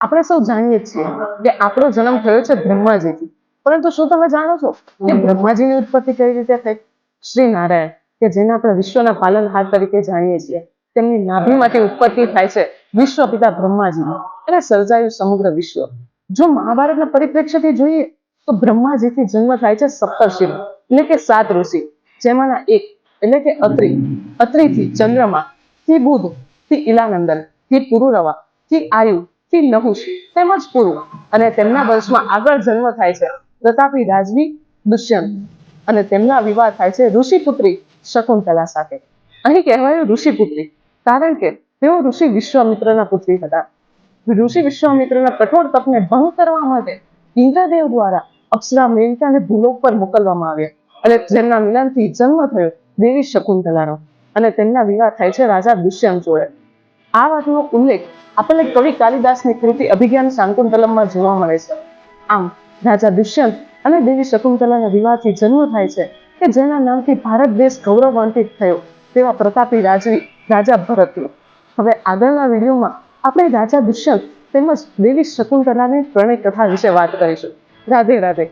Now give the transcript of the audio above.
આપણે સૌ જાણીએ છીએ કે આપણો જન્મ થયો છે બ્રહ્માજીથી. પરંતુ શું તમે જાણો છો કે બ્રહ્માજીની ઉત્પત્તિ કઈ રીતે થઈ? શ્રી નારાયણ કે જેને આપણે વિશ્વના પાલનહાર તરીકે જાણીએ છીએ તેમની નાભીમાંથી ઉત્પત્તિ થાય છે વિશ્વ પિતા બ્રહ્માજી. અને સર્જાયું સમગ્ર વિશ્વ. જો મહાભારતના પરિપ્રેક્ષ્યથી જોઈએ તો બ્રહ્માજીથી જન્મ થાય છે સપ્તર્ષિ એટલે કે સાત ઋષિ જેમાંના એક એટલે કે અત્રિ. અત્રિથી ચંદ્રમા થી બુધથી ઇલાનંદનથી પુરુરવા થી આયુ થી નહુષ તેમજ પુરુ અને તેમના વંશમાં આગળ જન્મ થાય છે પ્રતાપી રાજવી દુષ્યંત. અને તેમના વિવાહ થાય છે ઋષિપુત્રી શકુંતલા સાથે. અહીં કહેવાયું ઋષિપુત્રી કારણ કે તેઓ ઋષિ વિશ્વામિત્રના પુત્રી હતા. ઋષિ વિશ્વામિત્રના કઠોર તપને ભંગ કરવા માટે ઇન્દ્રદેવ દ્વારા અક્ષરા મેનકાને ભૂલોક પર મોકલવામાં આવ્યા. અને જેમના મિલનથી જન્મ થયો દેવી શકુંતલાનો. અને તેમના વિવાહ થાય છે રાજા દુષ્યંત જોડે. આ વાતનો ઉલ્લેખ આપણને કવિ કાલિદાસની કૃતિ અભિજ્ઞાન શાંકુંતલમમાં જોવા મળે છે. આમ, રાજા દુષ્યંત અને દેવી શકુંતલાના વિવાહથી જન્મ થાય છે કે જેના નામથી ભારત દેશ ગૌરવાન્વિત થયો તેવા પ્રતાપી રાજવી રાજા ભરતનો. હવે આગળના વિડીયોમાં આપણે રાજા દુષ્યંત તેમજ દેવી શકુંતલાની ત્રણેય કથા વિશે વાત કરીશું. રાધે રાધે.